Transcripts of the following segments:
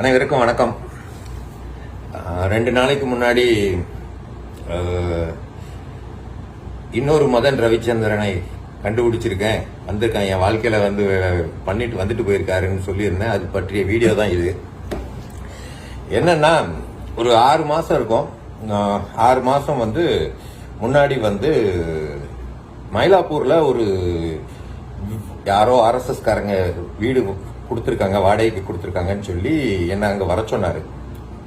அனைவருக்கும் வணக்கம். ரெண்டு நாளைக்கு முன்னாடி இன்னொரு மதன் ரவிச்சந்திரனை கண்டுபிடிச்சிருக்கேன். வந்திருக்கேன். என் வாழ்க்கையில் வந்து பண்ணிட்டு வந்துட்டு போயிருக்காருன்னு சொல்லியிருந்தேன். அது பற்றிய வீடியோ தான் இது. என்னன்னா ஒரு ஆறு மாதம் இருக்கும். ஆறு மாதம் வந்து முன்னாடி வந்து மயிலாப்பூரில் ஒரு யாரோ ஆர்எஸ்எஸ்காரங்க வீடு கொடுத்துருக்காங்க வாடகைக்கு கொடுத்துருக்காங்கன்னு சொல்லி என்னை அங்கே வர சொன்னாரு.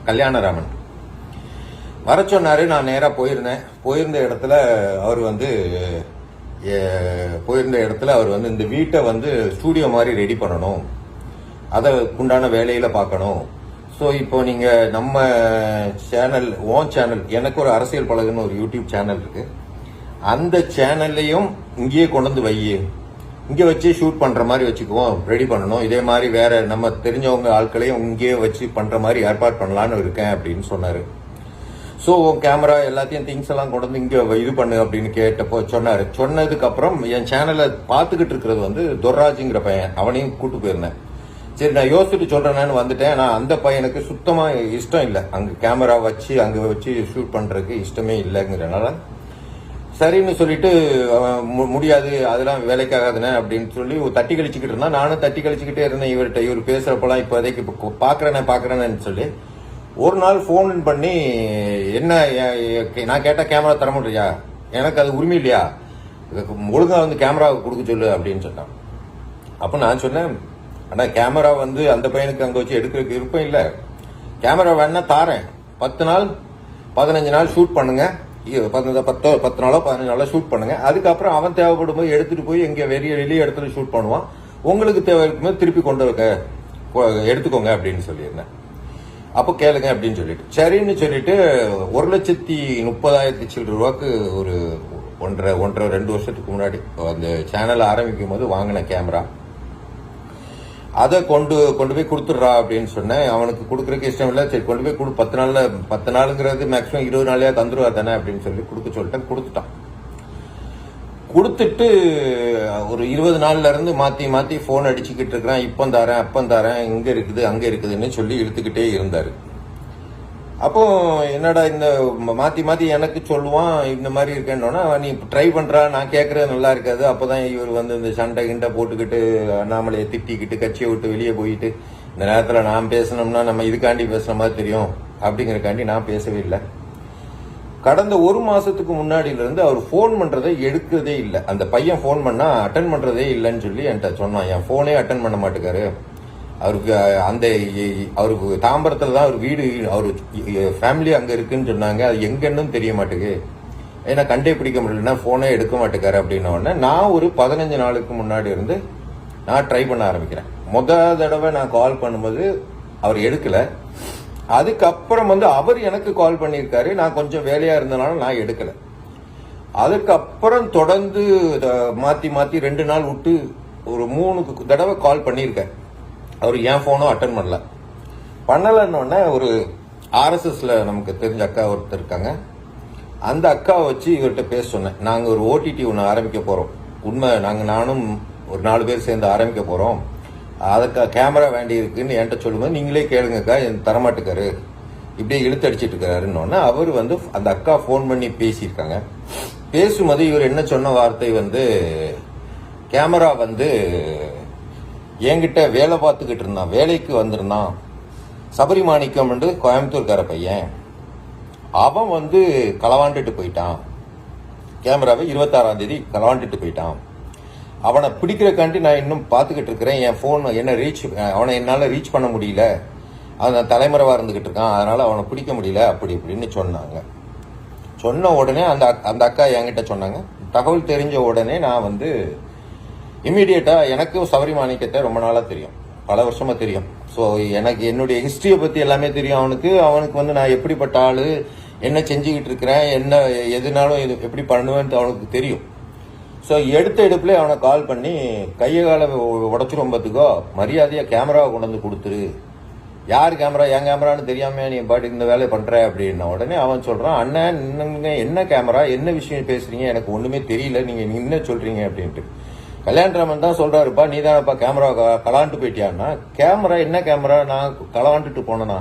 கல்யாணராமன். வர சொன்னார் நான் நேராக போயிருந்தேன். போயிருந்த இடத்துல அவர் வந்து போயிருந்த இடத்துல அவர் வந்து இந்த வீட்டை வந்து ஸ்டூடியோ மாதிரி ரெடி பண்ணணும். அதை உண்டான பார்க்கணும். ஸோ இப்போ நீங்கள் நம்ம சேனல் ஓன் சேனல் எனக்கு ஒரு அரசியல் பழகுன்னு ஒரு யூடியூப் சேனல் இருக்குது அந்த சேனல்லையும் இங்கேயே கொண்டு வந்து வை இங்கே வச்சு ஷூட் பண்ணுற மாதிரி வச்சுக்குவோம் ரெடி பண்ணணும். இதே மாதிரி வேற நம்ம தெரிஞ்சவங்க ஆட்களையும் இங்கேயே வச்சு பண்ணுற மாதிரி ஏற்பாடு பண்ணலான்னு இருக்கேன் அப்படின்னு சொன்னார். ஸோ கேமரா எல்லாத்தையும் திங்ஸ் எல்லாம் கொண்டு வந்து இங்கே இது பண்ணு அப்படின்னு கேட்டப்போ சொன்னார். சொன்னதுக்கப்புறம் என் சேனலை பார்த்துக்கிட்டு இருக்கிறது வந்து துர்ராஜுங்கிற பையன். அவனையும் கூட்டு போயிருந்தேன். சரி நான் யோசிச்சுட்டு சொல்கிறேன்னு வந்துட்டேன். நான் அந்த பையனுக்கு சுத்தமாக இஷ்டம் இல்லை. அங்கே கேமரா வச்சு அங்கே வச்சு ஷூட் பண்ணுறதுக்கு இஷ்டமே இல்லைங்கிறனால சரின்னு சொல்லிட்டு மு- முடியாது அதெல்லாம் வேலைக்காகாதுனே அப்படின்னு சொல்லி ஒரு தட்டி கழிச்சுக்கிட்டு இருந்தா நானும் தட்டி கழிச்சுக்கிட்டே இருந்தேன் இவர்கிட்ட. இவர் பேசுறப்பெல்லாம் இப்போதைக்கு இப்போ பாக்குறேனே பாக்குறேன்னு சொல்லி. ஒரு நாள் ஃபோன் பண்ணி என்ன நான் கேட்டால் கேமரா தர முடியா எனக்கு அது உரிமை இல்லையா? ஒழுங்கா வந்து கேமரா கொடுக்க சொல்லு அப்படின்னு சொன்னான். அப்ப நான் சொன்னேன் அண்ணா கேமரா வந்து அந்த பையனுக்கு அங்க வச்சு எடுக்கிறதுக்கு விருப்பம் இல்ல. கேமரா வேணா தாரேன். பத்து நாள் பதினஞ்சு நாள் ஷூட் பண்ணுங்க. பத்து பத்தோ பத்து நாளோ பதினஞ்சு நாளோ ஷூட் பண்ணுங்க. அதுக்கப்புறம் அவன் தேவைப்படும் போது எடுத்துட்டு போய் எங்கே வெளிய வெளிய இடத்துல ஷூட் பண்ணுவான். உங்களுக்கு தேவை இருக்கும்போது திருப்பி கொண்டு வைக்க எடுத்துக்கோங்க அப்படின்னு சொல்லியிருந்தேன். அப்போ கேளுங்க அப்படின்னு சொல்லிட்டு. சரின்னு சொல்லிட்டு ஒரு லட்சத்தி முப்பதாயிரத்தி சில்லற ரூபாய்க்கு ஒரு ஒன்றரை ஒன்றரை ரெண்டு வருஷத்துக்கு முன்னாடி அந்த சேனல் ஆரம்பிக்கும் போது வாங்கின கேமரா அதை கொண்டு கொண்டு போய் கொடுத்துட்றா அப்படின்னு சொன்னேன். அவனுக்கு கொடுக்குறக்கு இஷ்டம் இல்லை. சரி கொண்டு போய் கொடு. பத்து நாளில் பத்து நாளுங்கிறது மேக்ஸிமம் இருபது நாளையா தந்துருவா தானே அப்படின்னு சொல்லி கொடுக்க சொல்லிட்டேன். கொடுத்துட்டான். கொடுத்துட்டு ஒரு இருபது நாள்ல இருந்து மாற்றி மாற்றி ஃபோன் அடிச்சுக்கிட்டு இருக்கிறான். இப்போ தரேன் அப்போ தரேன் இங்கே இருக்குது அங்கே இருக்குதுன்னு சொல்லி இழுத்துக்கிட்டே இருந்தார். அப்போ என்னடா இந்த மாற்றி மாத்தி மாத்தி எனக்கு சொல்லுவான் இந்த மாதிரி இருக்கேன்னொன்னா நீ ட்ரை பண்றா நான் கேட்கறது நல்லா இருக்காது. அப்பதான் இவர் வந்து இந்த சண்டை கிண்டை போட்டுக்கிட்டு அண்ணாமலையை திட்டிக்கிட்டு கட்சியை விட்டு வெளியே போயிட்டு இந்த நேரத்தில் நான் பேசணும்னா நம்ம இதுக்காண்டி பேசுன மாதிரி தெரியும் அப்படிங்கறக்காண்டி நான் பேசவே இல்லை. கடந்த ஒரு மாசத்துக்கு முன்னாடியில இருந்து அவர் ஃபோன் பண்றதை எடுக்கிறதே இல்லை. அந்த பையன் ஃபோன் பண்ணா அட்டன் பண்றதே இல்லைன்னு சொல்லி என்கிட்ட சொன்னான். என் போனே அட்டன் பண்ண மாட்டேக்காரு அவருக்கு அந்த அவருக்கு தாம்பரத்தில் தான் அவர் வீடு அவர் ஃபேமிலி அங்கே இருக்குன்னு சொன்னாங்க. அது எங்கன்னு தெரிய மாட்டேங்குது. ஏன்னா கண்டே பிடிக்க முடியலன்னா ஃபோனே எடுக்க மாட்டேக்காரு அப்படின்னோடனே நான் ஒரு பதினஞ்சு நாளுக்கு முன்னாடி இருந்து நான் ட்ரை பண்ண ஆரம்பிக்கிறேன். முத தடவை நான் கால் பண்ணும்போது அவர் எடுக்கலை. அதுக்கப்புறம் வந்து அவர் எனக்கு கால் பண்ணியிருக்காரு. நான் கொஞ்சம் வேலையாக இருந்தனால நான் எடுக்கலை. அதுக்கப்புறம் தொடர்ந்து மாற்றி மாற்றி ரெண்டு நாள் விட்டு ஒரு மூணு தடவை கால் பண்ணியிருக்கேன் அவர் என் ஃபோனும் அட்டன் பண்ணல. பண்ணலன்னு ஒரு ஆர்எஸ்எஸ்ல நமக்கு தெரிஞ்ச அக்கா ஒருத்தர் இருக்காங்க. அந்த அக்காவை வச்சு இவர்கிட்ட பேச சொன்னேன். நாங்கள் ஒரு ஓடிடி ஒன்று ஆரம்பிக்க போகிறோம் உண்மை நாங்கள் நானும் ஒரு நாலு பேர் சேர்ந்து ஆரம்பிக்க போகிறோம் அதுக்கு கேமரா வேண்டி இருக்குன்னு என்கிட்ட சொல்லும்போது நீங்களே கேளுங்கக்கா என் தரமாட்டுக்காரு. இப்படியே இழுத்து அடிச்சிட்டு இருக்காருன்னு அவர் வந்து அந்த அக்கா ஃபோன் பண்ணி பேசியிருக்காங்க. பேசும்போது இவர் என்ன சொன்ன வார்த்தை வந்து கேமரா வந்து என்கிட்ட வேலை பார்த்துக்கிட்டு இருந்தான் வேலைக்கு வந்திருந்தான். சபரிமாணிக்கம் என்று கோயம்புத்தூர்கார பையன். அவன் வந்து களவாண்டுட்டு போயிட்டான். கேமராவை இருபத்தாறாம் தேதி களவாண்டுட்டு போயிட்டான். அவனை பிடிக்கிறக்காண்டி நான் இன்னும் பார்த்துக்கிட்டு இருக்கிறேன். என் ஃபோன் என்ன ரீச் அவனை என்னால் ரீச் பண்ண முடியல. அவன் தலைமுறைவாக இருந்துக்கிட்டு இருக்கான். அதனால் அவனை பிடிக்க முடியல அப்படி இப்படின்னு சொன்னாங்க. சொன்ன உடனே அந்த அக்- அந்த அக்கா என்கிட்ட சொன்னாங்க தகவல் தெரிஞ்ச உடனே நான் வந்து இமீடியட்டா எனக்கும் சபரி மாணிக்கத்தை ரொம்ப நாளா தெரியும். பல வருஷமா தெரியும். ஸோ எனக்கு என்னுடைய ஹிஸ்டரியை பத்தி எல்லாமே தெரியும் அவனுக்கு. அவனுக்கு வந்து நான் எப்படிப்பட்ட ஆளு என்ன செஞ்சுக்கிட்டு இருக்கிறேன் என்ன எதுனாலும் இது எப்படி பண்ணுவேன்ட்டு அவனுக்கு தெரியும். ஸோ எடுத்த எடுப்புல அவனை கால் பண்ணி கையை காலை உடச்சிரும் பார்த்துக்கோ மரியாதையாக கேமராவை கொண்டு வந்து கொடுத்துரு. யார் கேமரா என் கேமரான்னு தெரியாம நீ பாட்டு இந்த வேலையை பண்ணுற அப்படின்ன உடனே அவன் சொல்கிறான் அண்ணன் என்ன கேமரா என்ன விஷயம் பேசுறீங்க? எனக்கு ஒன்றுமே தெரியல. நீங்கள் என்ன சொல்கிறீங்க அப்படின்ட்டு. கல்யாணராமன் தான் சொல்றாருப்பா நீ தானப்பா கேமரா கலாண்டு போயிட்டியான்னா கேமரா என்ன கேமரா நான் கலாண்டுட்டு போனேனா.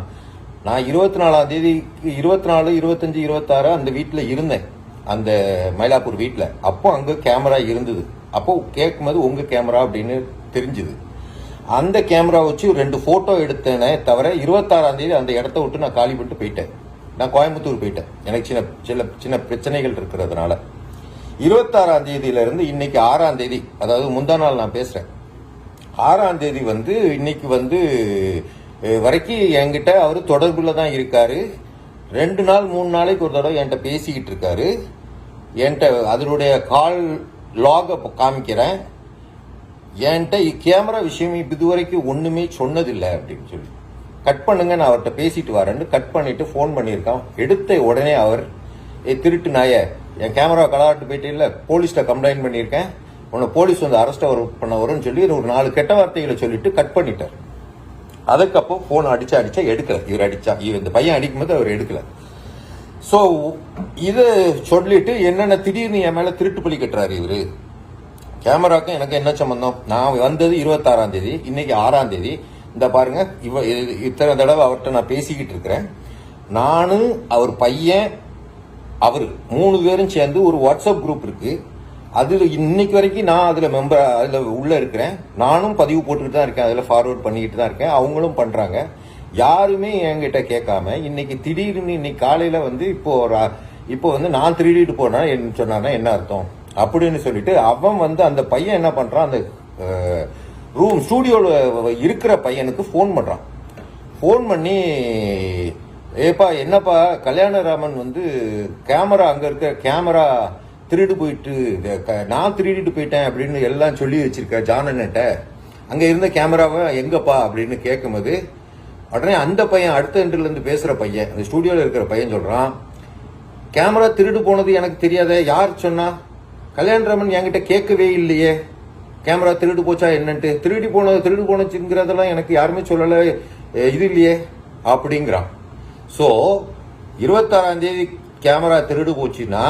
நான் இருபத்தி நாலாம் தேதி இருபத்தி நாலு இருபத்தஞ்சு இருபத்தாறு அந்த வீட்டில் இருந்தேன். அந்த மயிலாப்பூர் வீட்டில் அப்போ அங்கே கேமரா இருந்தது. அப்போ கேட்கும்போது உங்கள் கேமரா அப்படின்னு தெரிஞ்சுது. அந்த கேமரா வச்சு ரெண்டு ஃபோட்டோ எடுத்தேனே தவிர இருபத்தாறாம் தேதி அந்த இடத்த விட்டு நான் காலி பண்ணிட்டு போயிட்டேன். நான் கோயம்புத்தூர் போயிட்டேன். எனக்கு சின்ன சில சின்ன பிரச்சனைகள் இருக்கிறதுனால. இருபத்தாறாம் தேதியிலிருந்து இன்னைக்கு ஆறாம் தேதி அதாவது முந்தா நாள் நான் பேசுறேன். ஆறாம் தேதி வந்து இன்னைக்கு வந்து வரைக்கும் என்கிட்ட அவர் தொடர்பில் தான் இருக்காரு. ரெண்டு நாள் மூணு நாளைக்கு ஒரு தடவை என்கிட்ட பேசிக்கிட்டு இருக்காரு. என்கிட்ட அதனுடைய கால் லாகை காமிக்கிறேன். என்கிட்ட கேமரா விஷயம் இப்ப இதுவரைக்கும் ஒன்றுமே சொன்னதில்லை அப்படின்னு சொல்லி. கட் பண்ணுங்க நான் அவர்கிட்ட பேசிட்டு வரேன்னு கட் பண்ணிட்டு ஃபோன் பண்ணியிருக்கான். எடுத்த உடனே அவர் திருட்டு நாயை என் கேமரா கலாட்டு போயிட்டு இல்லை போலீஸ்ட கம்ப்ளைண்ட் பண்ணியிருக்கேன். உன்னை போலீஸ் வந்து அரெஸ்ட் வரும் பண்ண வரும்னு சொல்லி ஒரு நாலு கெட்ட வார்த்தைகளை சொல்லிட்டு கட் பண்ணிட்டார். அதுக்கப்புறம் ஃபோன் அடிச்சா அடிச்சா எடுக்கல. இவர் அடிச்சா இவர் இந்த பையன் அடிக்கும்போது அவர் எடுக்கல. ஸோ இதை சொல்லிட்டு என்னென்ன திடீர்னு என் மேலே திருட்டு பலி கட்டுறாரு இவர்? கேமராக்கும் எனக்கு என்ன சம்பந்தம்? நான் வந்தது இருபத்தாறாம் தேதி இன்னைக்கு ஆறாம் தேதி. இந்த பாருங்க இவ இது- இத்தனை தடவை அவர்கிட்ட நான் பேசிக்கிட்டு இருக்கிறேன். நானும் அவர் பையன் அவர் மூணு பேரும் சேர்ந்து ஒரு வாட்ஸ்அப் குரூப் இருக்கு. அதில் இன்னைக்கு வரைக்கும் நான் அதில் மெம்பர் அதில் உள்ள இருக்கிறேன். நானும் பதிவு போட்டுக்கிட்டு தான் இருக்கேன். அதில் ஃபார்வர்ட் பண்ணிக்கிட்டு தான் இருக்கேன். அவங்களும் பண்ணுறாங்க யாருமே என்கிட்ட கேட்காம இன்னைக்கு திடீர்னு இன்னைக்கு காலையில் வந்து இப்போ ஒரு இப்போ வந்து நான் திருடிட்டு போனா என்ன சொன்னானா என்ன அர்த்தம்? அப்படின்னு சொல்லிட்டு அவன் வந்து அந்த பையன் என்ன பண்ணுறான் அந்த ரூம் ஸ்டூடியோவில் இருக்கிற பையனுக்கு ஃபோன் பண்ணுறான் ஃபோன் பண்ணி ஏப்பா என்னப்பா கல்யாணராமன் வந்து கேமரா அங்க இருக்க கேமரா திருடு போயிட்டு க- நான் திருடிட்டு போயிட்டேன் அப்படின்னு எல்லாம் சொல்லி வச்சிருக்க ஜானன்ட்ட அங்க இருந்த கேமராவை எங்கப்பா அப்படின்னு கேட்கும்போது உடனே அந்த பையன் அடுத்த எண்டில் இருந்து பேசுற பையன் அந்த ஸ்டூடியோவில் இருக்கிற பையன் சொல்றான் கேமரா திருடு போனது எனக்கு தெரியாதே யார் சொன்னா? கல்யாணராமன் என்கிட்ட கேட்கவே இல்லையே. கேமரா திருடு போச்சா என்னன்ட்டு திருடி போனது திருடு போனச்சுங்கிறதெல்லாம் எனக்கு யாருமே சொல்லலை இது இல்லையே அப்படிங்கிறான். ஸோ இருபத்தாறாம் தேதி கேமரா திருடு போச்சுன்னா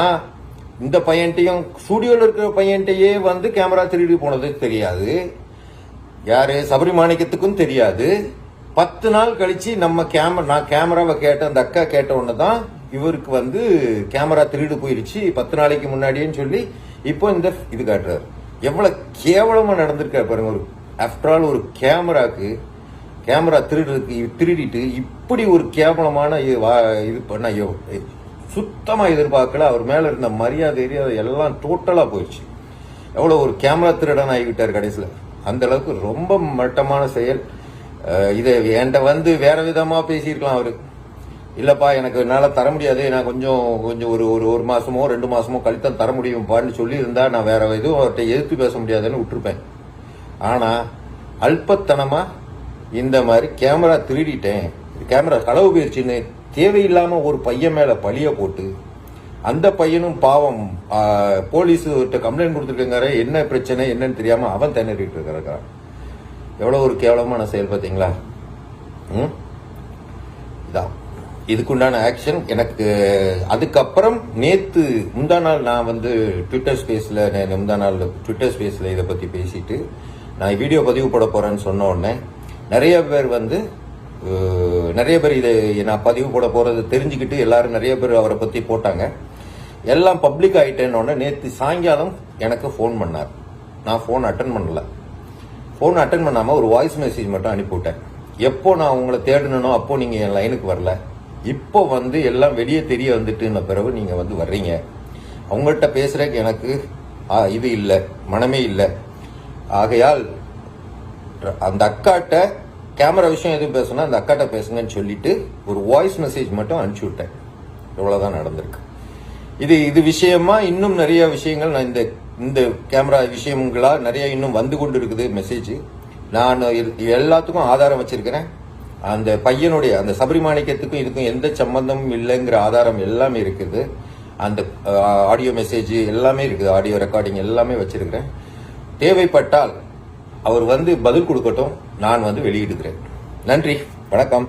இந்த பையன்ட்டையும் ஸ்டூடியோவில் இருக்கிற பையன்ட்டையே வந்து கேமரா திருடி போனது தெரியாது. யாரு? சபரிமாணிக்கத்துக்கும் தெரியாது. பத்து நாள் கழிச்சு நம்ம கேமரா நான் கேமராவை கேட்ட அந்த அக்கா கேட்ட உடனே தான் இவருக்கு வந்து கேமரா திருடு போயிடுச்சு பத்து நாளைக்கு முன்னாடின்னு சொல்லி இப்போ இந்த இது காட்டுறாரு. எவ்வளோ கேவலமாக நடந்திருக்காரு பாருங்க. ஒரு ஆஃப்டர் ஆல் ஒரு கேமராக்கு கேமரா திருடுறதுக்கு திருடிட்டு இப்படி ஒரு கேவலமான இது வா- இது பண்ண ஐயோ சுத்தமாக எதிர்பார்க்கல. அவர் மேலே இருந்த மரியாதை எரியாதை எல்லாம் டோட்டலாக போயிடுச்சு. எவ்வளோ ஒரு கேமரா திருடன் ஆகிவிட்டார் கடைசியில். அந்த அளவுக்கு ரொம்ப மட்டமான செயல். இதை என்கிட்ட வந்து வேற விதமாக பேசியிருக்கலாம் அவர். இல்லைப்பா எனக்கு என்னால் தர முடியாது. நான் கொஞ்சம் கொஞ்சம் ஒரு ஒரு ஒரு மாதமோ ரெண்டு மாதமோ கழித்து தர முடியும்ப்பான்னு சொல்லியிருந்தா நான் வேற எதுவும் அவர்கிட்ட எதிர்த்து பேச முடியாதுன்னு விட்டுருப்பேன். ஆனால் அல்பத்தனமாக இந்த மாதிரி கேமரா திருடிட்டேன். கேமரா களவு போயிடுச்சுன்னு தேவையில்லாமல் ஒரு பையன் மேலே பழிய போட்டு அந்த பையனும் பாவம் ஆ, கம்ப்ளைண்ட் கொடுத்துருக்காரு என்ன பிரச்சனை என்னன்னு தெரியாமல் அவன் திணறிட்டு இருக்கிறான். எவ்வளோ ஒரு கேவலமான செயல் பார்த்தீங்களா? ம்? இதான் இதுக்குண்டான ஆக்ஷன் எனக்கு அதுக்கப்புறம் நேற்று முந்தா நாள் நான் வந்து ட்விட்டர் ஸ்பேஸில் முந்தா நாள் ட்விட்டர் ஸ்பேஸில் இதை பற்றி பேசிட்டு நான் வீடியோ பதிவு போட போகிறேன்னு சொன்ன உடனே நிறைய பேர் வந்து நிறைய பேர் இதை நான் பதிவு போட போகிறது தெரிஞ்சுக்கிட்டு எல்லாரும் நிறைய பேர் அவரை பற்றி போட்டாங்க. எல்லாம் பப்ளிக் ஆயிட்டேன்னு நேற்று சாயங்காலம் எனக்கு ஃபோன் பண்ணார். நான் ஃபோன் அட்டன் பண்ணல. ஃபோன் அட்டன் பண்ணாமல் ஒரு வாய்ஸ் மெசேஜ் மட்டும் அனுப்பிவிட்டேன். எப்போ நான் உங்களை தேடணுனோ அப்போ நீங்கள் என் லைனுக்கு வரல. இப்போ வந்து எல்லாம் வெளியே தெரிய வந்துட்டுன பிறகு நீங்கள் வந்து வர்றீங்க. அவங்கள்ட்ட பேசுகிறக்கு எனக்கு ஆ, இது இல்லை மனமே இல்லை. ஆகையால் அந்த அக்காட்ட கேமரா விஷயம் எதுவும் பேசணும் அந்த அக்காட்ட பேசுங்கன்னு சொல்லிட்டு ஒரு வாய்ஸ் மெசேஜ் மட்டும் அனுப்பிச்சு விட்டேன். இவ்வளோதான் நடந்திருக்கு. இது இது விஷயமா இன்னும் நிறைய விஷயங்கள் நான் இந்த இந்த கேமரா விஷயங்களா நிறைய இன்னும் வந்து கொண்டு இருக்குது மெசேஜ் நான் எல்லாத்துக்கும் ஆதாரம் வச்சிருக்கிறேன். அந்த பையனுடைய அந்த சபரிமாணிக்கத்துக்கும் இதுக்கும் எந்த சம்பந்தமும் இல்லைங்கிற ஆதாரம் எல்லாமே இருக்குது. அந்த ஆடியோ மெசேஜ் எல்லாமே இருக்குது. ஆடியோ ரெக்கார்டிங் எல்லாமே வச்சிருக்கிறேன். தேவைப்பட்டால் அவர் வந்து பதில் கொடுக்கட்டும் நான் வந்து வெளியிடுகிறேன். நன்றி வணக்கம்.